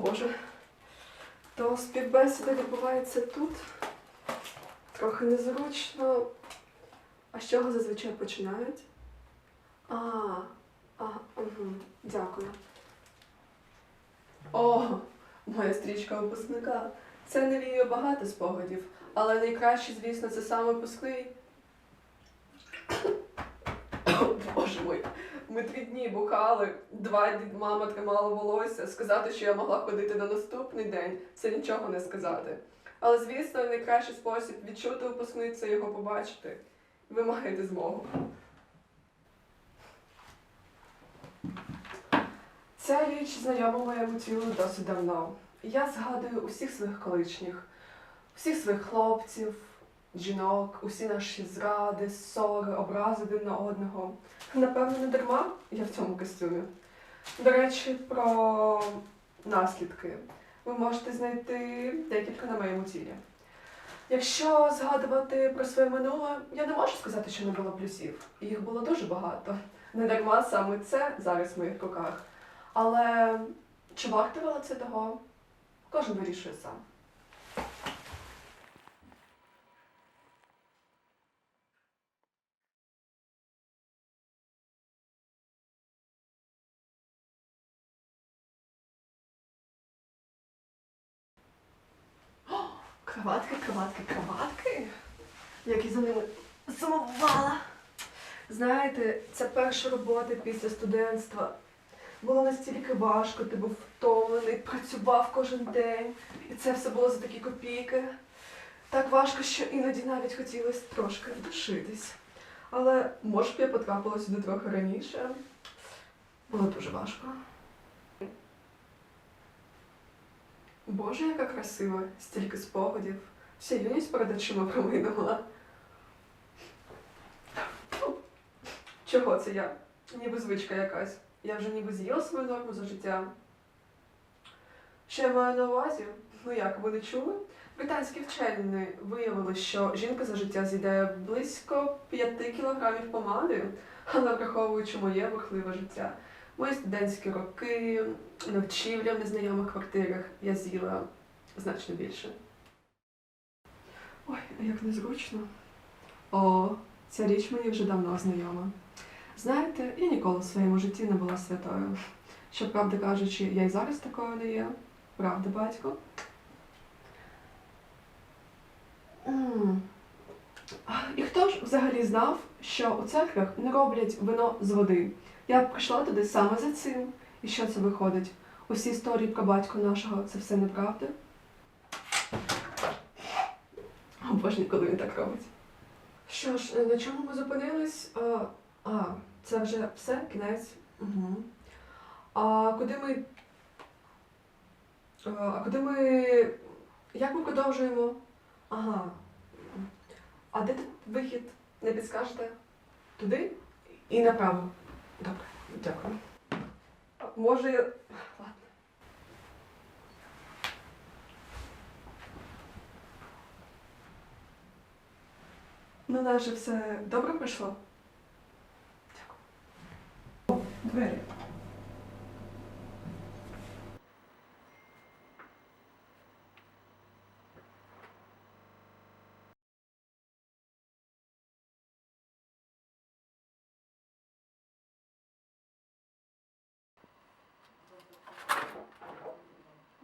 Боже. То співбесіда відбувається тут. Трохи незручно. А з чого зазвичай починають? А, а, угу, дякую. О, моя стрічка випускника. Це не віє багато спогадів, але найкраще, звісно, це саме випускний. О, Боже мой, ми три дні бухали, два дні мама тримала волосся. Сказати, що я могла ходити на наступний день, це нічого не сказати. Але, звісно, найкращий спосіб відчути випускний це його побачити. Ви маєте змогу. Ця річ знайома моєму тілу досить давно. Я згадую усіх своїх колишніх, всіх своїх хлопців, жінок, усі наші зради, ссори, образи один на одного. Напевно, не дарма я в цьому костюмі. До речі, про наслідки ви можете знайти декілька на моєму тілі. Якщо згадувати про своє минуле, я не можу сказати, що не було плюсів. Їх було дуже багато. Не дарма саме це зараз в моїх руках. Але чи вартувало це того? Кожен вирішує сам. О, Кроватки, кроватки, кроватки. Як я за ними сумувала. Знаєте, це перша робота після студентства. Було настільки важко, ти був втомлений, працював кожен день, і це все було за такі копійки. Так важко, що іноді навіть хотілося трошки вдушитись. Але може б я потрапила сюди трохи раніше. Було дуже важко. Боже, яка красива, стільки спогадів. Вся юність перед очима проминула. Чого це я? Ніби звичка якась. Я вже ніби з'їла свою норму за життя. Що я маю на увазі? Ну як, ви не чули? Британські вчені виявили, що жінка за життя з'їдає близько 5 кілограмів помади, але враховуючи моє бурхливе життя, мої студентські роки, ночівля в незнайомих квартирах, я з'їла значно більше. Ой, як незручно. О, ця річ мені вже давно знайома. Знаєте, я ніколи в своєму житті не була святою. Щоправда кажучи, я й зараз такою не є. Правда, батько? М. І хто ж взагалі знав, що у церквах не роблять вино з води? Я б прийшла туди саме за цим. І що це виходить? Усі історії про батька нашого це все неправда? О, Боже, ніколи він так робить. Що ж, на чому ми зупинились? А, а це вже все, кінець. Угу. А куди ми. А, а куди ми. Як ми продовжуємо? Ага. А де тут вихід? Не підскажете? Туди і направо. Добре, дякую. Може. Ладно. Ну, наше все добре пройшло? Дякую. Двері.